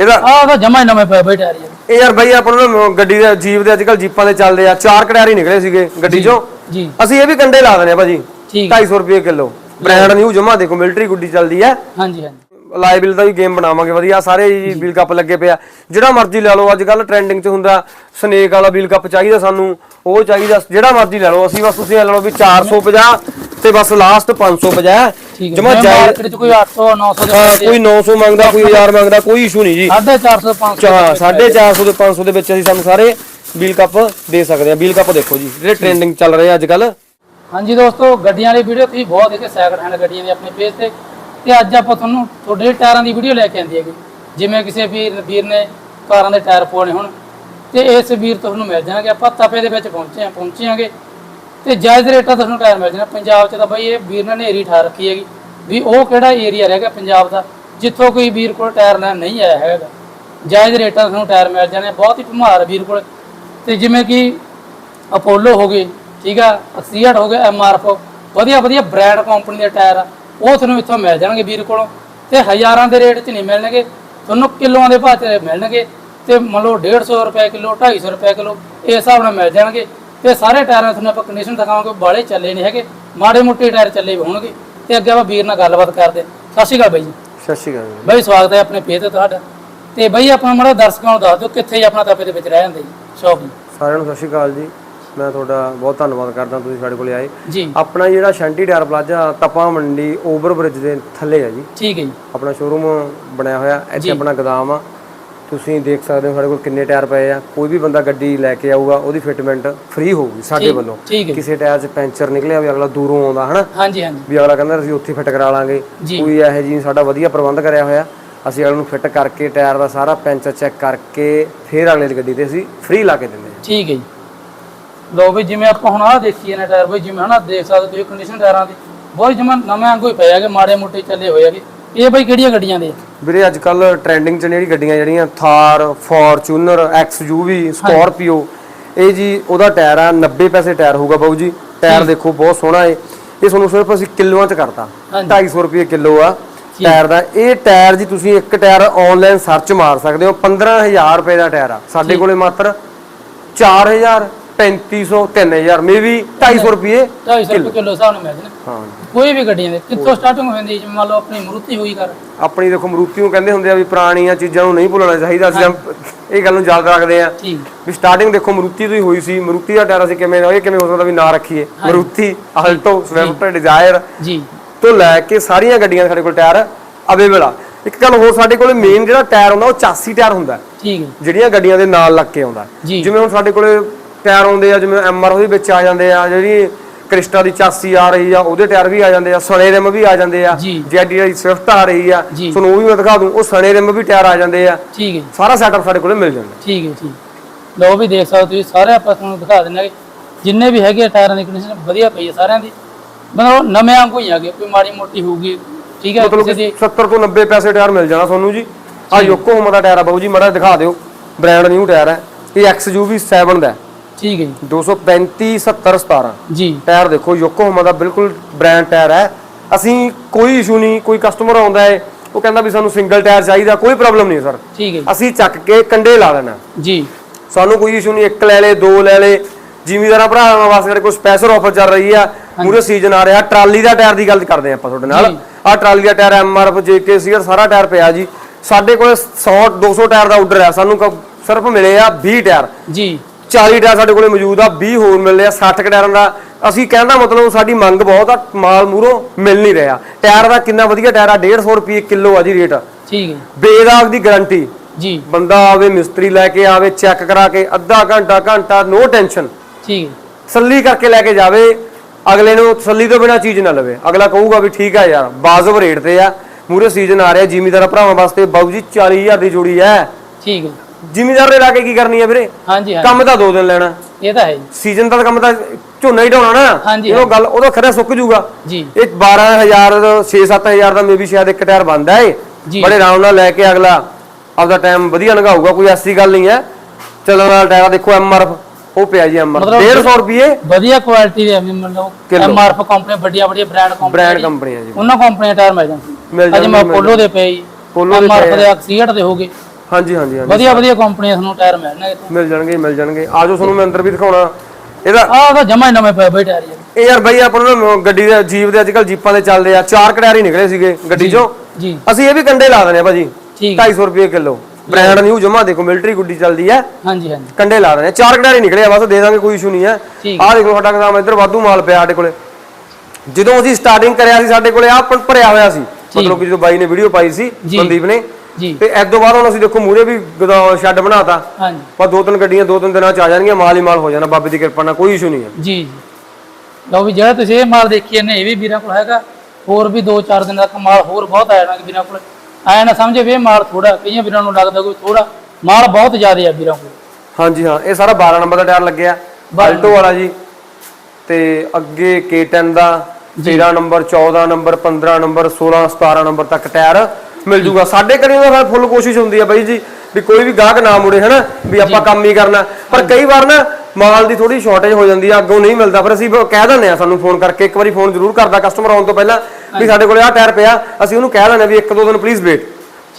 ਇਹਦਾ ਆਹ ਤਾਂ ਜਮਾ ਹੀ ਨਵੇਂ ਪਏ ਬਈ ਟਾਇਰ ਯਾਰ ਇਹ ਯਾਰ ਬਾਈ ਆਪਾਂ ਨੂੰ ਗੱਡੀ ਦੇ ਜੀਪ ਦੇ ਅੱਜਕੱਲ ਜੀਪਾਂ ਦੇ ਚੱਲਦੇ ਆ ਚਾਰ ਕਟਿਆਰੀ ਨਿਕਲੇ ਸੀਗੇ ਗੱਡੀ ਚੋਂ। ਜੀ। ਅਸੀਂ ਇਹ ਵੀ ਕੰਡੇ ਲਾ ਦਿੰਦੇ ਆ ਭਾਜੀ ਠੀਕ। 250 ਰੁਪਏ ਕਿਲੋ। ਬ੍ਰਾਂਡ ਨਿਊ ਜਮਾ ਦੇਖੋ ਮਿਲਟਰੀ ਗੁੱਡੀ ਚੱਲਦੀ ਆ। ਹਾਂਜੀ ਹਾਂਜੀ। ਲਾਈਬਿਲ ਦਾ ਵੀ ਗੇਮ ਬਣਾਵਾਂਗੇ ਵਧੀਆ। ਸਾਰੇ ਜੀ ਵੀਲ ਕੱਪ ਲੱਗੇ ਪਿਆ ਜਿਹੜਾ ਮਰਜ਼ੀ ਲੈ ਲਓ ਅੱਜ ਕੱਲ ਟ੍ਰੈਂਡਿੰਗ 'ਚ ਹੁੰਦਾ ਸਨੇਕ ਵਾਲਾ ਵੀਲ ਕੱਪ ਚਾਹੀਦਾ ਸਾਨੂੰ ਉਹ ਚਾਹੀਦਾ। ਜਿਹੜਾ ਮਰਜ਼ੀ ਲੈ ਲਓ ਅਸੀਂ ਬਸ ਤੁਸੀਂ ਇਹ ਲੈ ਲਓ ਵੀ 450 ਤੇ ਬਸ ਲਾਸਟ 550 ਠੀਕ ਹੈ। ਜਮਾ ਮਾਰਕੀਟ 'ਚ ਕੋਈ 800 900 ਦੇ ਹਾਂ ਕੋਈ 900 ਮੰਗਦਾ ਕੋਈ 1000 ਮੰਗਦਾ ਕੋਈ ਇਸ਼ੂ ਨਹੀਂ ਜੀ। 450 500 ਚਾ 450 ਤੇ 500 ਦੇ ਵਿੱਚ ਅਸੀਂ ਸਾਨੂੰ ਸਾਰੇ ਵੀਲ ਕੱਪ ਦੇ ਸਕਦੇ ਹਾਂ। ਵੀਲ ਕੱਪ ਦੇਖੋ ਜੀ ਜਿਹੜੇ ਟ੍ਰੈਂਡਿੰਗ ਚੱਲ ਰਹੇ ਆ ਅੱਜ ਕੱਲ ਹਾਂਜੀ ਦੋਸਤੋ ਗੱਡੀਆਂ ਵਾਲੀ ਵੀਡੀਓ ਤੁਸੀਂ ਬਹੁਤ ਦੇਖੇ ਸੈਕਿੰਡ ਹੈਂਡ ਗੱਡੀਆਂ ਦੀ ਆਪਣੇ ਪੇਜ ਤੇ। ਤੇ ਅੱਜ ਆਪਾਂ ਤੁਹਾਨੂੰ ਤੁਹਾਡੇ ਟਾਇਰਾਂ ਦੀ ਵੀਡੀਓ ਲੈ ਕੇ ਆਂਦੀ ਹੈਗੀ। ਜਿਵੇਂ ਕਿਸੇ ਵੀਰ ਵੀਰ ਨੇ ਕਾਰਾਂ ਦੇ ਟਾਇਰ ਪਵਾਉਣੇ ਹੁਣ। ਤੇ ਇਸ ਵੀਰ ਤੁਹਾਨੂੰ ਮਿਲ ਜਾਣਗੇ। ਆਪਾਂ ਤਪੇ ਦੇ ਵਿੱਚ ਪਹੁੰਚੇ ਆ ਪਹੁੰਚਾਂਗੇ ਤੇ ਜਾਇਜ਼ ਰੇਟਾਂ ਤੁਹਾਨੂੰ ਟਾਇਰ ਮਿਲ ਜਾਣਾ। ਪੰਜਾਬ 'ਚ ਤਾਂ ਬਈ ਇਹ ਵੀਰ ਨੇ ਨੇਰੀ ਠਾ ਰੱਖੀ ਹੈਗੀ। ਵੀ ਉਹ ਕਿਹੜਾ ਏਰੀਆ ਰਹਿ ਗਿਆ ਪੰਜਾਬ ਦਾ? ਜਿੱਥੋਂ ਕੋਈ ਵੀਰ ਕੋਲ ਟਾਇਰ ਲੈਣ ਨਹੀਂ ਆਇਆ ਹੈਗਾ। ਜਾਇਜ਼ ਰੇਟਾਂ 'ਤੇ ਤੁਹਾਨੂੰ ਟਾਇਰ ਮਿਲ ਜਾਣੇ ਬਹੁਤ ਹੀ ਭਮਾਰ ਵੀਰ ਕੋਲ। ਤੇ ਜਿਵੇਂ ਕਿ ਅਪੋਲੋ ਹੋ ਗਏ, ਠੀਕ ਆ? ਅਕਸੀਅਟ ਹੋ ਗਿਆ ਐਮਆਰਐਫ ਵਧੀਆ ਵਧੀਆ ਬ੍ਰਾਂਡ ਕੰਪਨੀ ਦੇ ਟਾਇਰ ਆ। ਉਹ ਤੁਹਾਨੂੰ ਇੱਥੋਂ ਮਿਲ ਜਾਣਗੇ ਵੀਰ ਕੋਲੋਂ। ਤੇ ਹਜ਼ਾਰਾਂ ਦੇ ਰੇਟ 'ਚ ਨਹੀਂ ਮਿਲਣਗੇ। ਤੁਹਾਨੂੰ ਕਿਲੋਆਂ ਦੇ ਭਾਅ 'ਚ ਮਿਲਣਗੇ। ਤੇ ਮੰਨ ਲਓ 150 ਰੁਪਏ ਕਿਲੋ 250 ਰੁਪਏ ਕਿਲੋ, ਇਸ ਹਿਸਾਬ ਨਾਲ ਮਿਲ ਜਾਣਗੇ। ਤੇ ਸਾਰੇ ਟਾਇਰਾਂ ਤੁਹਾਨੂੰ ਆਪਾਂ ਕੰਡੀਸ਼ਨ ਦਿਖਾਵਾਂਗੇ ਬਾਲੇ ਚੱਲੇ ਨਹੀਂ ਹੈਗੇ ਮਾੜੇ ਮੋਟੇ ਟਾਇਰ ਚੱਲੇ ਵੀ ਹੋਣਗੇ ਤੇ ਅੱਗੇ ਆਪਾਂ ਵੀਰ ਨਾਲ ਗੱਲਬਾਤ ਕਰਦੇ। ਸਤਿ ਸ਼੍ਰੀ ਅਕਾਲ ਬਾਈ ਜੀ। ਸਤਿ ਸ਼੍ਰੀ ਅਕਾਲ ਜੀ। ਬਾਈ ਸਵਾਗਤ ਹੈ ਆਪਣੇ ਪੇਜ ਤੇ ਤੁਹਾਡਾ। ਤੇ ਬਾਈ ਆਪਣਾ ਮਾੜਾ ਦਰਸ਼ਕਾਂ ਨੂੰ ਦੱਸ ਦਿਓ ਕਿੱਥੇ ਆਪਣਾ ਤਪੇ ਦੇ ਵਿੱਚ ਰਹਿ ਜਾਂਦੇ ਜੀ ਸ਼ੌਪ ਸਾਰਿਆਂ ਨੂੰ ਸਤਿ ਸ਼੍ਰੀ ਅਕਾਲ ਜੀ। ਮੈਂ ਤੁਹਾਡਾ ਬਹੁਤ ਧੰਨਵਾਦ ਕਰਦਾ ਤੁਸੀਂ ਸਾਡੇ ਕੋਲੇ ਆਏ। ਜੀ। ਆਪਣਾ ਜਿਹੜਾ Shanty tyre plaza Tapa Mandi over bridge ਦੇ ਥੱਲੇ ਹੈ ਜੀ। ਠੀਕ ਹੈ ਜੀ। ਆਪਣਾ ਸ਼ੋਰੂਮ ਬਣਿਆ ਹੋਇਆ ਇੱਥੇ ਆਪਣਾ ਗੋਦਾਮ ਆ। ਤੁਸੀਂ ਦੇਖ ਸਕਦੇ ਹੋ ਸਾਡੇ ਕੋਲ ਕਿੰਨੇ ਟਾਇਰ ਪਏ ਆ। ਕੋਈ ਵੀ ਬੰਦਾ ਗੱਡੀ ਲੈ ਕੇ ਆਊਗਾ ਉਹਦੀ ਫਿਟਮੈਂਟ ਫ੍ਰੀ ਹੋਊਗੀ ਸਾਡੇ ਵੱਲੋਂ। ਠੀਕ ਹੈ ਕਿਸੇ ਟਾਇਰ 'ਚ ਪੈਂਚਰ ਨਿਕਲਿਆ ਵੀ ਅਗਲਾ ਦੂਰੋਂ ਆਉਂਦਾ ਹਨਾ? ਹਾਂਜੀ ਹਾਂਜੀ। ਵੀ ਅਗਲਾ ਕਹਿੰਦਾ ਅਸੀਂ ਉੱਥੇ ਫਿੱਟ ਕਰਾ ਲਾਂਗੇ। ਜੀ। ਕੋਈ ਇਹੋ ਜਿਹੀ ਸਾਡਾ ਵਧੀਆ ਪ੍ਰਬੰਧ ਕਰਿਆ ਹੋਇਆ। ਅਸੀਂ ਅਗਲੇ ਨੂੰ ਫਿੱਟ ਕਰਕੇ ਟਾਇਰ ਦਾ ਸਾਰਾ ਪੈਂਚਰ ਚੈੱਕ ਕਰਕੇ ਫਿਰ ਅਗਲੇ ਦੀ ਗੱਡੀ ਤੇ ਅਸੀਂ ਫ੍ਰੀ ਲਾ ਕੇ ਦਿੰਦੇ ਹਾਂ। ਠੀਕ ਹੈ ਜੀ। ਲੋ ਵੀ ਜਿਵੇਂ ਆਪਾਂ ਹੁਣ ਆਹ ਦੇਖੀਏ ਨਾ ਟਾਇਰ ਬਈ ਜਿਵੇਂ ਹਨਾ ਦੇਖ ਸਕਦੇ ਤੁਸੀਂ ਕੰਡੀਸ਼ਨ ਟਾਇਰਾਂ ਦੀ। ਬਹੁਤ ਜਮਾ ਨਵੇਂ ਵਾਂਗੂ ਹੀ ਪਏ ਹੈਗੇ ਮਾੜੇ ਮੋਟੇ ਚੱਲੇ ਹੋਏ ਹੈਗੇ। ਇਹ ਬਈ ਕਿਹੜੀਆਂ ਗੱਡੀਆਂ ਦੇ? ਵੀਰੇ ਅੱਜ ਕੱਲ ਟ੍ਰੈਂਡਿੰਗ 'ਚ ਜਿਹੜੀ ਗੱਡੀਆਂ ਜਿਹੜੀਆਂ ਥਾਰ ਫੋਰਚੂਨਰ ਐਕਸਯੂਵੀ ਸਕਾਰਪੀਓ। ਇਹ ਜੀ ਉਹਦਾ ਟਾਇਰ ਆ 90 ਪੈਸੇ ਟਾਇਰ ਹੋਊਗਾ ਬਾਊ ਜੀ। ਟਾਇਰ ਦੇਖੋ ਬਹੁਤ ਸੋਹਣਾ ਏ। ਇਹ ਤੁਹਾਨੂੰ ਸਿਰਫ ਅਸੀਂ ਕਿਲੋਆਂ 'ਚ ਕਰਤਾ। ਹਾਂਜੀ। 250 ਰੁਪਏ ਕਿਲੋ ਆ ਟਾਇਰ ਦਾ। ਇਹ ਟਾਇਰ ਜੀ ਤੁਸੀਂ ਇੱਕ ਟਾਇਰ ਆਨਲਾਈਨ ਸਰਚ ਮਾਰ ਸਕਦੇ ਹੋ। 15000 ਰੁਪਏ ਦਾ ਟਾਇਰ ਆ। ਸਾਡੇ ਕੋਲੇ ਮਾਤਰ 4000 3500 3000 ਮੇਬੀ 250 ਰੁਪਏ 250 ਰੁਪਏ ਕਿਲੋ। ਹਿਸਾਬ ਨਾਲ ਮਿਲ ਜਾਣੇ। ਹਾਂ। ਕੋਈ ਵੀ ਗੱਡੀਆਂ ਦੇ ਕਿੱਥੋਂ ਸਟਾਰਟਿੰਗ ਹੋ ਜਾਂਦੀ ਹੈ ਜਿਵੇਂ ਮੰਨ ਲਓ ਆਪਣੀ ਮਰੂਤੀ ਹੋਈ ਕਰ ਆਪਣੀ ਦੇਖੋ ਮਰੂਤੀ ਨੂੰ ਕਹਿੰਦੇ ਹੁੰਦੇ ਆ ਵੀ ਪੁਰਾਣੀਆਂ ਚੀਜ਼ਾਂ ਨੂੰ ਨਹੀਂ ਭੁੱਲਣਾ ਚਾਹੀਦਾ ਅਸੀਂ ਇਹ ਗੱਲ ਨੂੰ ਯਾਦ ਰੱਖਦੇ ਆ। ਠੀਕ। ਵੀ ਸਟਾਰਟਿੰਗ ਦੇਖੋ ਮਰੂਤੀ ਤੋਂ ਹੀ ਹੋਈ ਸੀ। ਮਰੂਤੀ ਦਾ ਟਾਇਰ ਅਸੀਂ ਕਿਵੇਂ ਇਹ ਕਿਵੇਂ ਹੋ ਸਕਦਾ ਵੀ ਨਾ ਰੱਖੀਏ? ਮਰੂਤੀ ਆਲਟੋ ਸਵਿਫਟ ਡਿਜ਼ਾਇਰ ਜੀ। ਤੋਂ ਲੈ ਕੇ ਸਾਰੀਆਂ ਗੱਡੀਆਂ ਦੇ ਸਾਡੇ ਕੋਲ ਟਾਇਰ ਅਵੇਲੇਬਲ ਆ। ਇੱਕ ਗੱਲ ਹੋਰ ਸਾਡੇ ਕੋਲੇ ਮੇਨ ਜਿਹੜਾ ਟਾਇਰ ਹੁੰਦਾ ਉਹ 84 ਟਾਇਰ ਹੁੰਦਾ। ਠੀਕ ਹੈ। ਜਿਹੜੀਆਂ ਗੱਡੀਆਂ ਦੇ ਨਾਲ ਲੱਗ ਕੇ ਆਉਂਦਾ। ਜਿਵੇਂ ਹੁਣ ਸਾਡੇ ਕੋਲੇ ਟਾਇਰ ਆਉਂਦੇ ਆ ਜਿਵੇਂ ਐਮਆਰ ਉਹਦੇ ਵਿੱਚ ਆ ਜਾਂਦੇ ਆ ਜਿਹੜੀ ਕ੍ਰਿਸਟਾ ਦੀ 84 ਆ ਰਹੀ ਆ ਉਹਦੇ ਟਾਇਰ ਵੀ ਆ ਜਾਂਦੇ ਆ ਸਣੇ ਰਿਮ ਵੀ ਆ ਜਾਂਦੇ ਆ। ਜੈਡੀ ਦੀ ਸਵਿਫਟ ਆ ਰਹੀ ਆ। ਤੁਹਾਨੂੰ ਉਹ ਵੀ ਮੈਂ ਦਿਖਾ ਦੂੰ ਉਹ ਸਣੇ ਰਿਮ ਵੀ ਟਾਇਰ ਆ ਜਾਂਦੇ ਆ। ਠੀਕ ਹੈ। ਸਾਰਾ ਸੈਟਅਪ ਸਾਡੇ ਕੋਲੇ ਮਿਲ ਜਾਂਦਾ। ਠੀਕ ਹੈ ਠੀਕ ਲੋ ਵੀ ਦੇਖ ਸਕਦੇ ਤੁਸੀਂ ਸਾਰੇ ਆਪਾਂ ਤੁਹਾਨੂੰ ਦਿਖਾ ਦਿੰਦੇ ਜਿੰਨੇ ਵੀ ਹੈਗੇ ਆ ਟਾਇਰਾਂ ਦੀ ਕੰਡੀਸ਼ਨ ਵਧੀਆ ਪਈ ਹੈ ਸਾਰਿਆਂ ਦੀ। ਮਤਲਬ ਨਵੇਂ ਵਾਂਗੂ ਹੀ ਹੈਗੇ ਕੋਈ ਮਾੜੀ ਮੋਟੀ ਹੋਊਗੀ ਠੀਕ ਹੈ ਮਤਲਬ ਕਿਸੇ ਕਿ ਦੀ 70 ਤੋਂ 90 ਪੈਸੇ ਟਾਇਰ ਮਿਲ ਜਾਣਾ ਤੁਹਾਨੂੰ ਜੀ। ਆ ਯੋਕੋਹਾਮਾ ਦਾ ਟਾਇਰ ਆ ਬਾਬੂ ਜੀ ਮੜਾ ਦਿਖਾ ਦਿਓ। ਬ੍ਰਾਂਡ ਨਿਊ ਟਾਇਰ ਹੈ। ਇਹ XUV 7 ਦਾ। ਠੀਕ ਹੈ ਜੀ। 235 70 17 ਜੀ। ਟਾਇਰ ਦੇਖੋ ਯੋਕੋਹਾਮਾ ਦਾ ਬਿਲਕੁਲ ਬ੍ਰਾਂਡ ਟਾਇਰ ਹੈ। ਅਸੀਂ ਕੋਈ ਇਸ਼ੂ ਨਹੀਂ ਕੋਈ ਕਸਟਮਰ ਆਉਂਦਾ ਹੈ ਉਹ ਕਹਿੰਦਾ ਵੀ ਸਾਨੂੰ ਸਿੰਗਲ ਟਾਇਰ ਚਾਹੀਦਾ ਕੋਈ ਪ੍ਰੋਬਲਮ ਨਹੀਂ ਸਰ ਠੀਕ ਹੈ ਅਸੀਂ ਚੱਕ ਕੇ ਕੰਡੇ ਲਾ ਦੇਣਾ ਜੀ। ਸਾਨੂੰ ਕੋਈ ਇਸ਼ੂ ਨਹੀਂ ਇੱਕ ਲੈ ਲੇ ਦੋ ਲੈ ਲੇ। ਜ਼ਿਮੀਦਾਰਾਂ ਭਰਾਵਾਂ ਵਾਸਤੇ ਸਾਡੇ ਕੋਲ ਸਪੈਸ਼ਲ ਆਫਰ ਚੱਲ ਰਹੀ ਆ। ਮੂਰੇ ਸੀਜ਼ਨ ਆ ਰਿਹਾ। ਟਰਾਲੀ ਦਾ ਟਾਇਰ ਦੀ ਗੱਲ ਕਰਦੇ ਆਪਾਂ ਤੁਹਾਡੇ ਨਾਲ। ਆਹ ਟਰਾਲੀ ਦਾ ਟਾਇਰ ਐਮਆਰਐਫ ਜੇਕੇ ਸੀਆਰ ਸਾਰਾ ਟਾਇਰ ਪਿਆ ਜੀ। ਸਾਡੇ ਕੋਲ 100 200 ਟਾਇਰ ਦਾ ਆਰਡਰ ਹੈ। ਸਾਨੂੰ ਸਿਰਫ ਮਿਲੇ ਆ 20 ਟਾਇਰ। ਜੀ। 40 ਟਾਇਰ ਸਾਡੇ ਕੋਲੇ ਮੌਜੂਦ ਆ 20 ਹੋਰ ਮਿਲਦੇ ਆ 60 ਕੁ ਟਾਇਰਾਂ ਦਾ। ਅਸੀਂ ਕਹਿੰਦਾ ਮਤਲਬ ਸਾਡੀ ਮੰਗ ਬਹੁਤ ਆ ਮਾਲ ਮੂਰੋਂ ਮਿਲ ਨਹੀਂ ਰਿਹਾ। ਟਾਇਰ ਦਾ ਕਿੰਨਾ ਵਧੀਆ ਟਾਇਰ ਆ 150 ਰੁਪਏ ਕਿਲੋ ਆ ਜੀ ਰੇਟ। ਠੀਕ ਹੈ। ਬੇਦਾਗ ਦੀ ਗਾਰੰਟੀ। ਜੀ। ਬੰਦਾ ਆਵੇ ਮਿਸਤਰੀ ਲੈ ਕੇ ਆਵੇ ਚੈੱਕ ਕਰਾ ਕੇ ਅੱਧਾ ਘੰਟਾ ਘੰਟਾ ਨੋ ਟੈਨਸ਼ਨ ਠੀਕ ਹੈ। ਤਸੱਲੀ ਕਰਕੇ ਲੈ ਕੇ ਜਾਵੇ ਅਗਲੇ ਨੂੰ ਤਸੱਲੀ ਤੋਂ ਬਿਨਾ ਚੀਜ਼ ਨਾ ਲਵੇ। ਅਗਲਾ ਕਹੂਗਾ ਵੀ ਠੀਕ ਆ ਯਾਰ ਬਾਜ਼ਬ ਰੇਟ ਤੇ ਆ। ਮੂਰੇ ਸੀਜ਼ਨ ਆ ਰਿਹਾ ਜ਼ਿਮੀਦਾਰ ਭਰਾਵਾਂ ਵਾਸਤੇ ਬਾਬੂ ਜੀ 40000 ਦੀ ਜੋੜੀ ਐ ਠੀਕ ਹੈ। ਜ਼ਿਮੀਦਾਰ ਨੇ ਲਾ ਕੇ ਕੀ ਕਰਨੀ ਆ ਵੀਰੇ? ਹਾਂਜੀ ਹਾਂਜੀ। ਕੰਮ ਤਾਂ ਦੋ ਦਿਨ ਲੈਣਾ। ਇਹ ਤਾਂ ਹੈ ਜੀ। ਸੀਜ਼ਨ ਦਾ ਕੰਮ ਤਾਂ ਝੋਨਾ ਹੀ ਢਾਉਣਾ ਨਾ। ਉਹ ਗੱਲ ਉਹਦਾ ਖਰਾ ਸੁੱਕ ਜੂਗਾ। ਜੀ। ਇਹ 12000 6-7000 ਦਾ ਮੇਬੀ ਸ਼ਾਇਦ ਇੱਕ ਟਾਇਰ ਬੰਦਾ ਏ। ਜੀ। ਬੜੇ ਆਰਾਮ ਨਾਲ ਲੈ ਕੇ ਅਗਲਾ ਆਪਦਾ ਟਾਈਮ ਵਧੀਆ ਲੰਘਾਊਗਾ ਕੋਈ ਐਸੀ ਗੱਲ ਨਹੀਂ ਹੈ। ਚੱਲਣ ਵਾਲਾ ਟਾਇਰ ਦੇਖੋ ਐਮਆਰਐਫ ਉਹ ਪਿਆ ਜੀ ਐਮਆਰ ਮਤਲਬ 150 ਰੁਪਏ ਵਧੀਆ ਕੁਆਲਿਟੀ ਦੇ ਮਤਲਬ। ਐਮਆਰਐਫ ਕੰਪਨੀ ਵੱਡੀਆਂ ਵੱਡੀਆਂ ਬ੍ਰਾਂਡ ਕੰਪਨੀ ਬ੍ਰਾਂਡ ਕੰਪਨੀਆਂ ਜੀ। ਉਹਨਾਂ ਕੰਪਨੀਆਂ ਟਾਇਰ ਮਿਲ ਜਾਂਦੇ। ਅੱਜ ਮੈਂ ਪੋਲੋ ਦੇ ਪਏ Polo ਦੇ ਐਮਆਰਐਫ ਦੇ ਐਕਸੀਅਟ ਦੇ ਹੋਗੇ ਹਾਂਜੀ ਹਾਂਜੀ ਹਾਂਜੀ। ਵਧੀਆ ਵਧੀਆ ਕੰਪਨੀਆਂ ਤੁਹਾਨੂੰ ਟਾਇਰ ਮਿਲਣਗੇ ਮਿਲ ਜਾਣਗੇ ਮਿਲ ਜਾਣਗੇ। ਆਜੋ ਤੁਹਾਨੂੰ ਮੈਂ ਅੰਦਰ ਵੀ ਦਿਖਾਉਣਾ। ਇਹਦਾ ਆਹ ਤਾਂ ਜਮਾ ਹੀ ਨਵੇਂ ਪਏ ਬਈ ਟਾਇਰ ਇਹ ਯਾਰ ਬਾਈ ਆਪਾਂ ਨੂੰ ਗੱਡੀ ਦੇ ਜੀਪ ਦੇ ਅੱਜਕੱਲ ਜੀਪਾਂ ਦੇ ਚੱਲਦੇ ਆ। ਚਾਰ ਕਟਿਆਰੀ ਨਿਕਲੇ ਸੀਗੇ ਗੱਡੀ ਚੋਂ। ਜੀ। ਅਸੀਂ ਇਹ ਵੀ ਕੰਡੇ ਲਾ ਦਨੇ ਆ ਭਾਜੀ। ਠੀਕ। 250 ਰੁਪਏ ਕਿਲੋ। ਬ੍ਰਾਂਡ ਨਿਊ ਜਮਾ ਦੇਖੋ ਮਿਲਟਰੀ ਗੁੱਡੀ ਚੱਲਦੀ ਆ। ਹਾਂਜੀ ਹਾਂਜੀ। ਕੰਡੇ ਲਾ ਦਨੇ ਚਾਰ ਕਟਿਆਰੀ ਨਿਕਲੇ ਆ ਬਸ ਦੇ ਦਾਂਗੇ ਕੋਈ ਇਸ਼ੂ ਨਹੀਂ ਆ। ਠੀਕ। ਆਹ ਦੇਖੋ ਸਾਡਾ ਕਦਮ ਇੱਧਰ ਵਾਧੂ ਮਾਲ ਪਿਆ ਸਾਡੇ ਕੋਲੇ। ਜਦੋਂ ਅਸੀਂ ਸਟਾਰਟਿੰਗ ਕਰਿਆ ਸੀ ਸਾਡੇ ਕੋਲੇ ਭ- ਭਰਿਆ ਹੋਇਆ ਸੀ। ਮਤਲਬ ਕਿ ਜਦੋਂ ਬਾਈ ਨੇ ਵੀਡੀਓ ਪਾਈ ਸੀ। ਮਨਦੀਪ ਨੇ। ਜੀ। ਤੇ ਇਸ ਤੋਂ ਬਾਅਦ ਹੁਣ ਅਸੀਂ ਦੇਖੋ ਮੂਰੇ ਵੀ ਸ਼ੈੱਡ ਬਣਾਤਾ। ਹਾਂਜੀ। ਪਰ ਦੋ ਤਿੰਨ ਗੱਡੀਆਂ ਦੋ ਤਿੰਨ ਦਿਨਾਂ ਚ ਆ ਜਾਣਗੀਆਂ ਮਾਲ ਹੀ ਮਾਲ ਹੋ ਜਾਣਾ ਬਾਬੇ ਦੀ ਕਿਰਪਾ ਨਾਲ ਕੋਈ ਇਸ਼ੂ ਨਹੀਂ ਹੈ। ਜੀ ਜੀ। ਲਓ ਵੀ ਜਿਹੜਾ ਤੁਸੀਂ ਇਹ ਮਾਲ ਦੇਖੀ ਜਾਂਦੇ ਇਹ ਵੀ ਵੀਰਾਂ ਕੋਲ ਹੈਗਾ। ਹੋਰ ਵੀ 2-4 ਦਿਨ ਤੱਕ ਮਾਲ ਹੋਰ ਬਹੁਤ ਆ ਜਾਣਾ ਵੀਰਾਂ ਕੋਲ। ਆਇਆ ਨਾ ਸਮਝੇ ਵੀ ਇਹ ਮਾਲ ਥੋੜਾ ਕਈਆਂ ਵੀਰਾਂ ਨੂੰ ਲੱਗਦਾ ਕੋਈ ਥੋੜਾ ਮਾਲ ਬਹੁਤ ਜ਼ਿਆਦਾ ਆ ਵੀਰਾਂ ਕੋਲ। ਹਾਂਜੀ ਹਾਂ ਇਹ ਸਾਰਾ 12 ਨੰਬਰ ਦਾ ਟਾਇਰ ਲੱਗਿਆ। ਬਾਲਟੋ ਵਾਲਾ ਜੀ। ਤੇ ਅੱਗੇ K10 ਦਾ 13 ਨੰਬਰ 14 ਨੰਬਰ 15 ਨੰਬਰ 16 17 ਨੰਬਰ ਤੱਕ ਟਾਇਰ। ਮਿਲ ਜੂਗਾ। ਸਾਡੇ ਕਰੀ ਦਾ ਫੁੱਲ ਕੋਸ਼ਿਸ਼ ਹੁੰਦੀ ਆ ਬਾਈ ਜੀ ਵੀ ਕੋਈ ਵੀ ਗਾਹਕ ਨਾ ਮੁੜੇ ਹਨਾ? ਵੀ ਆਪਾਂ ਕੰਮ ਹੀ ਕਰਨਾ। ਪਰ ਕਈ ਵਾਰ ਨਾ ਮਾਲ ਦੀ ਥੋੜੀ ਸ਼ਾਰਟੇਜ ਹੋ ਜਾਂਦੀ ਆ ਅੱਗੋਂ ਨਹੀਂ ਮਿਲਦਾ। ਫਿਰ ਅਸੀਂ ਕਹਿ ਦਿੰਦੇ ਆ ਸਾਨੂੰ ਫੋਨ ਕਰਕੇ ਇੱਕ ਵਾਰੀ ਫੋਨ ਜ਼ਰੂਰ ਕਰਦਾ ਕਸਟਮਰ ਆਉਣ ਤੋਂ ਪਹਿਲਾਂ ਵੀ ਸਾਡੇ ਕੋਲੇ ਆਹ ਟਾਇਰ ਪਿਆ ਅਸੀਂ ਉਹਨੂੰ ਕਹਿ ਦਿੰਦੇ ਆ ਵੀ ਇੱਕ ਦੋ ਦਿਨ ਪਲੀਜ਼ ਵੇਟ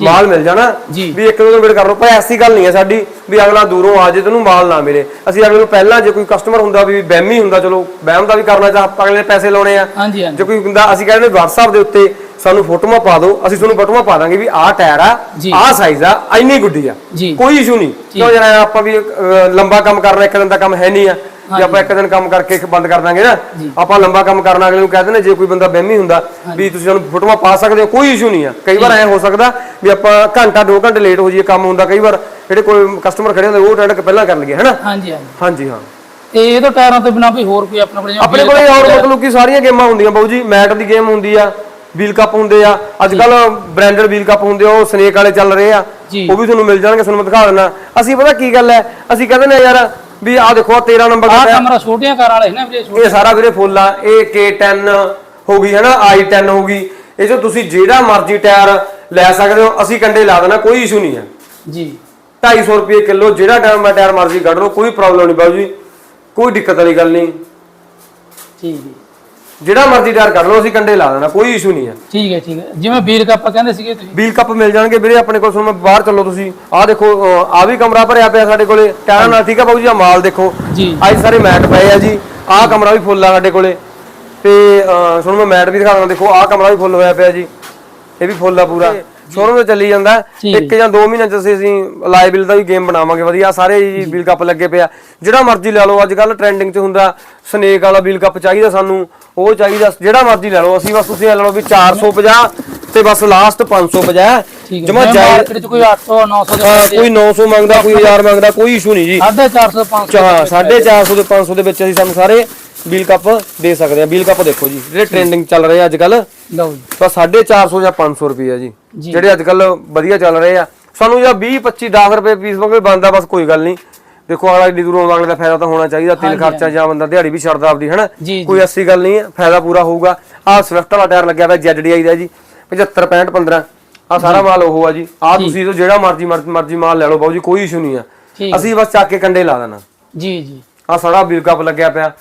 ਮਾਲ ਮਿਲ ਜਾਣਾ ਜੀ। ਵੀ ਇੱਕ ਦੋ ਦਿਨ ਵੇਟ ਕਰ ਲਓ। ਪਰ ਐਸੀ ਗੱਲ ਨਹੀਂ ਹੈ ਸਾਡੀ ਵੀ ਅਗਲਾ ਦੂਰੋਂ ਆ ਜੇ ਤੈਨੂੰ ਮਾਲ ਨਾ ਮਿਲੇ। ਅਸੀਂ ਅਗਲੇ ਨੂੰ ਪਹਿਲਾਂ ਜੇ ਕੋਈ ਕਸਟਮਰ ਹੁੰਦਾ ਵੀ ਬਹਿਮੀ ਹੁੰਦਾ ਚਲੋ ਬਹਿਮ ਦਾ ਵੀ ਕਰਨਾ ਚਾਹ ਅਗਲੇ ਪੈਸੇ ਲਾਉਣੇ ਆ। ਜੇ ਕੋਈ ਹੁੰਦਾ ਅਸੀਂ ਕਹਿੰਦੇ WhatsApp ਦੇ ਉੱਤੇ ਸਾਨੂੰ ਫੋਟੋਆਂ ਪਾ ਦਿਓ ਅਸੀਂ ਤੁਹਾਨੂੰ ਫੋਟੋਆਂ ਪਾ ਦਾਂਗੇ ਵੀ ਆਹ ਟਾਇਰ ਆ ਜੀ। ਆਹ ਸਾਈਜ਼ ਆ ਇੰਨੀ ਗੁੱਡੀ ਆ। ਜੀ। ਕੋਈ ਇਸ਼ੂ ਨਹੀਂ। ਕਿਉਂ ਜਰਾ ਆਪਾਂ ਵੀ ਅਹ, ਲੰਬਾ ਕੰਮ ਕਰਨਾ ਇੱਕ ਦਿਨ ਦਾ ਕੰਮ ਹੈ ਨਹੀਂ ਆ। ਜੇ ਆਪਾਂ ਇੱਕ ਦਿਨ ਕੰਮ ਕਰਕੇ ਇੱਕ ਬੰਦ ਕਰ ਦਾਂਗੇ ਨਾ ਆਪਾਂ ਲੰਬਾ ਕੰਮ ਕਰਨਾ ਅਗਲੇ ਨੂੰ ਕਹਿ ਦਿੰਦੇ ਜੇ ਕੋਈ ਬੰਦਾ ਬਹਿਮੀ ਹੁੰਦਾ ਵੀ ਤੁਸੀਂ ਸਾਨੂੰ ਫੋਟੋਆਂ ਪਾ ਸਕਦੇ ਹੋ ਕੋਈ ਇਸ਼ੂ ਨਹੀਂ ਆ। ਕਈ ਵਾਰ ਐ ਹੋ ਸਕਦਾ ਵੀ ਆਪਾਂ ਘੰਟਾ 2 ਘੰਟੇ ਲੇਟ ਹੋ ਜਾਈਏ ਕੰਮ ਹੁੰਦਾ ਕਈ ਵਾਰ ਜਿਹੜੇ ਕੋਈ ਕਸਟਮਰ ਖੜੇ ਹੁੰਦੇ ਉਹ ਟੈਂਡ ਪਹਿਲਾਂ ਕਰ ਲਈਏ ਹੈਨਾ ਹਾਂਜੀ ਹਾਂਜੀ। ਹਾਂਜੀ ਹਾਂ। ਤੇ ਇਹ ਤੋਂ ਟਾਇਰਾਂ ਤੋਂ ਬਿਨਾ ਕੋਈ ਹੋਰ ਕੋਈ ਆਪਣੇ ਕੋਲ ਜਿਵੇਂ ਆਪਣੇ ਕੋਲੇ ਹੋਰ ਮਤਲਬ ਕਿ ਸਾਰੀਆਂ ਗੇਮਾਂ ਹੁੰਦੀਆਂ ਬਾਊ ਜੀ ਮੈਟ ਦੀ ਗੇਮ ਹੁੰਦੀ ਆ ਵੀਲ ਕੱਪ ਹੁੰਦੇ ਆ। ਅੱਜ ਕੱਲ ਬ੍ਰਾਂਡਡ ਵੀਲ ਕੱਪ ਹੁੰਦੇ ਆ ਉਹ ਸਨੇਕ ਵਾਲੇ ਚੱਲ ਰਹੇ ਆ। ਉਹ ਵੀ ਤੁਹਾਨੂੰ ਮਿਲ ਜਾਣਗੇ ਤੁਹਾਨੂੰ ਮੈਂ ਦਿਖਾ ਦਿੰਦਾ। ਅਸੀਂ ਪਤਾ ਕੀ ਗੱਲ ਹੈ? ਅਸੀਂ ਕਹਿੰਦੇ ਨੇ ਯਾਰ ਵੀ ਆਹ ਦੇਖੋ ਆਹ 13 ਨੰਬਰ ਦਾ ਟਾਇਰ ਕਮਰਾ ਛੋਟੀਆਂ ਕਾਰਾਂ ਵਾਲੇ ਨੇ ਵੀਰੇ ਇਹ ਸਾਰਾ ਵੀਰੇ ਫੁੱਲ ਆ। ਇਹ K10 ਹੋ ਗਈ ਹੈ ਨਾ i10 ਹੋ ਗਈ। ਇਹ ਜੋ ਤੁਸੀਂ ਜਿਹੜਾ ਮਰਜ਼ੀ ਟਾਇਰ ਲੈ ਸਕਦੇ ਹੋ ਅਸੀਂ ਕੰਡੇ ਲਾ ਦੇਣਾ ਕੋਈ ਇਸ਼ੂ ਨਹੀਂ ਹੈ। ਜੀ। 250 ਰੁਪਏ ਕਿਲੋ ਜਿਹੜਾ ਟਾਇਰ ਮੈਂ ਟਾਇਰ ਮਰਜ਼ੀ ਕੱਢ ਲਓ ਕੋਈ ਪ੍ਰੋਬਲਮ ਨਹੀਂ ਬਾਬੂ ਜੀ। ਕੋਈ ਦਿੱਕਤ ਵਾਲੀ ਗੱਲ ਨਹੀਂ। ਠੀਕ ਹੈ। ਜਿਹੜਾ ਮਰਜ਼ੀ ਟਾਇਰ ਕੱਢ ਲਓ ਅਸੀਂ ਕੰਡੇ ਲਾ ਦੇਣਾ ਕੋਈ ਇਸ਼ੂ ਨਹੀਂ ਹੈ। ਠੀਕ ਹੈ ਠੀਕ ਹੈ। ਜਿਵੇਂ ਵੀਰ ਕੱਪ ਕਹਿੰਦੇ ਸੀਗੇ ਤੁਸੀਂ। ਵੀਲ ਕੱਪ ਮਿਲ ਜਾਣਗੇ ਵੀਰੇ ਆਪਣੇ ਕੋਲ ਤੁਹਾਨੂੰ ਮੈਂ ਬਾਹਰ ਚੱਲੋ ਤੁਸੀਂ। ਆਹ ਦੇਖੋ ਆਹ ਵੀ ਕਮਰਾ ਭਰਿਆ ਪਿਆ ਸਾਡੇ ਕੋਲੇ ਟਾਇਰਾਂ ਨਾਲ ਠੀਕ ਆ ਬਾਬੂ ਜੀ ਆਹ ਮਾਲ ਦੇਖੋ। ਜੀ। ਅੱਜ ਸਾਰੇ ਮੈਟ ਪਏ ਆ ਜੀ ਆਹ ਕਮਰਾ ਵੀ ਫੁੱਲ ਆ ਸਾਡੇ ਕੋਲੇ। ਤੇ ਅਹ, ਤੁਹਾਨੂੰ ਮੈਂ ਮੈਟ ਵੀ ਦਿਖਾ ਦਾਂ ਦੇਖੋ ਆਹ ਕਮਰਾ ਵੀ ਫੁੱਲ ਹੋਇਆ ਪਿਆ ਜੀ। ਇਹ ਵੀ ਫੁੱਲ ਆ ਪੂਰਾ। ਸ਼ੋਰੂਮ ਤੇ ਚੱਲੀ ਜਾਂਦਾ। ਇੱਕ ਜਾਂ 2 ਮਹੀਨਿਆਂ ਚ ਅਸੀਂ ਅਸੀਂ ਲਾਈਬਿਲ ਦਾ ਵੀ ਗੇਮ ਬਣਾਵਾਂਗੇ। ਵਧੀਆ ਸਾਰੇ ਜੀ ਵੀਲ ਕੱਪ ਲੱਗੇ ਪਿਆ ਜਿਹੜਾ ਮਰਜ਼ੀ ਲੈ ਲਓ ਅੱਜ ਕੱਲ ਟ੍ਰੈਂਡਿੰਗ ਚ ਹੁੰਦਾ ਸਨੇਕ ਵਾਲਾ ਵੀਲ ਕੱਪ ਚਾਹੀਦਾ ਸਾਨੂੰ। ਉਹ ਚਾਹੀਦਾ ਜਿਹੜਾ ਮਰਜ਼ੀ ਲੈ ਲਓ। ਅਸੀਂ ਬਸ ਤੁਸੀਂ ਲੈ ਲਓ ਵੀ 450 ਤੇ ਬਸ ਲਾਸਟ 550 ਠੀਕ ਹੈ। ਜਮਾ ਜਾਇਜ਼ ਕੋਈ 800 900 ਦੇ ਹਾਂ, ਕੋਈ 900 ਮੰਗਦਾ ਕੋਈ 1000 ਮੰਗਦਾ ਕੋਈ ਇਸ਼ੂ ਨਹੀਂ ਜੀ। 450 500 ਹਾਂ 450 ਦੇ 500 ਦੇ ਵਿੱਚ ਅਸੀਂ ਸਾਨੂੰ ਸਾਰੇ ਵੀਲ ਕੱਪ ਦੇ ਸਕਦੇ ਹਾਂ ਵੀਲ ਕੱਪ ਦੇਖੋ ਜੀ ਜਿਹੜੇ ਟ੍ਰੈਂਡਿੰਗ ਚੱਲ ਰਹੇ ਆ ਅੱਜ ਕੱਲ ਲਓ ਜੀ। ਤਾਂ 450 ਜਾਂ 500 ਰੁਪਏ ਜੀ ਜੀ। ਜਿਹੜੇ ਅੱਜ ਕੱਲ ਵਧੀਆ ਚੱਲ ਰਹੇ ਆ। ਸਾਨੂੰ ਜਾਂ 20 25 10 ਰੁਪਏ ਪੀਸ ਮੰਗੇ ਬੰਦਾ ਬਸ ਕੋਈ ਗੱਲ ਨਹੀਂ। ਦੇਖੋ ਅਗਲਾ ਏਡੀ ਦੂਰੋਂ ਆਉਣ ਦਾ ਫਾਇਦਾ ਤਾਂ ਹੋਣਾ ਚਾਹੀਦਾ। ਤਿੰਨ ਖਰਚਾ ਜਾਂ ਬੰਦਾ ਦਿਹਾੜੀ ਵੀ ਛੱਡਦਾ ਆਪਦੀ ਹਨਾ? ਜੀ, ਜੀ। ਕੋਈ ਐਸੀ ਗੱਲ ਨਹੀਂ ਹੈ ਫਾਇਦਾ ਪੂਰਾ ਹੋਊਗਾ। ਆਹ ਸਵਿਫਟ ਵਾਲਾ ਟਾਇਰ ਲੱਗਿਆ ਹੋਇਆ ZDI ਦਾ ਜੀ 75 65 15 ਆ ਸਾਰਾ ਮਾਲ ਉਹ ਆ ਜੀ। ਆ ਤੁਸੀਂ ਤੋਂ ਜਿਹੜਾ ਮਰਜ਼ੀ ਮਰਜ਼ੀ ਮਰਜ਼ੀ ਮਾਲ ਲੈ ਲਓ ਬਾਊ ਜੀ ਕੋਈ ਇਸ਼ੂ ਨਹੀਂ ਆ। ਠੀਕ। ਅਸੀਂ ਬਸ ਚੱਕ ਕੇ ਕੰਡੇ ਲਾ ਦੇਣਾ। ਜੀ ਜੀ। ਆ ਸਾਰਾ ਵੀਲ ਕੱਪ ਲੱਗਿਆ ਪਿਆ।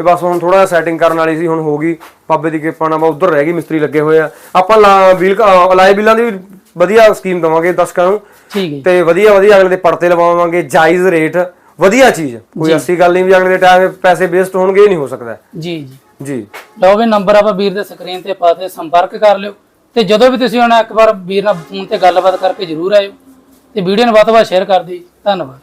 ਤੇ ਬਸ ਹੁਣ ਥੋੜਾ ਜਿਹਾ ਸੈਟਿੰਗ ਕਰਨ ਵਾਲੀ ਸੀ ਹੁਣ ਹੋ ਗਈ। ਬਾਬੇ ਦੀ ਕਿਰਪਾ ਨਾਲ ਉਧਰ ਰਹਿ ਗਈ ਮਿਸਤਰੀ ਲੱਗੇ ਹੋਏ ਆ। ਆਪਾਂ ਵੀਲ ਅਲਾਈ ਬਿੱਲਾਂ ਦੀ ਵਧੀਆ ਸਕੀਮ ਦਵਾਂਗੇ ਦਰਸ਼ਕਾਂ ਨੂੰ। ਠੀਕ ਹੈ। ਤੇ ਵਧੀਆ ਵਧੀਆ ਅਗਲੇ ਦੇ ਪੜਤੇ ਲਵਾਵਾਂਗੇ ਜਾਇਜ਼ ਰੇਟ ਵਧੀਆ ਚੀਜ਼। ਕੋਈ ਐਸੀ ਗੱਲ ਨਹੀਂ ਵੀ ਅਗਲੇ ਦੇ ਟਾਈਮ ਪੈਸੇ ਵੇਸਟ ਹੋਣਗੇ ਨਹੀਂ ਹੋ ਸਕਦਾ। ਜੀ ਜੀ। ਜੀ। ਲਓ ਵੀ ਨੰਬਰ ਆਪਾਂ ਵੀਰ ਦੇ ਸਕਰੀਨ ਤੇ ਪਾ ਦੇ ਸੰਪਰਕ ਕਰ ਲਿਓ। ਤੇ ਜਦੋਂ ਵੀ ਤੁਸੀਂ ਆਉਣਾ ਇੱਕ ਵਾਰ ਵੀਰ ਨਾਲ ਫੋਨ ਤੇ ਗੱਲਬਾਤ ਕਰਕੇ ਜਰੂਰ ਆਇਓ। ਤੇ ਵੀਡੀਓ ਨੂੰ ਵੱਧ ਤੋਂ ਵੱਧ ਸ਼ੇਅਰ ਕਰ ਦਿਓ। ਧੰਨਵਾਦ।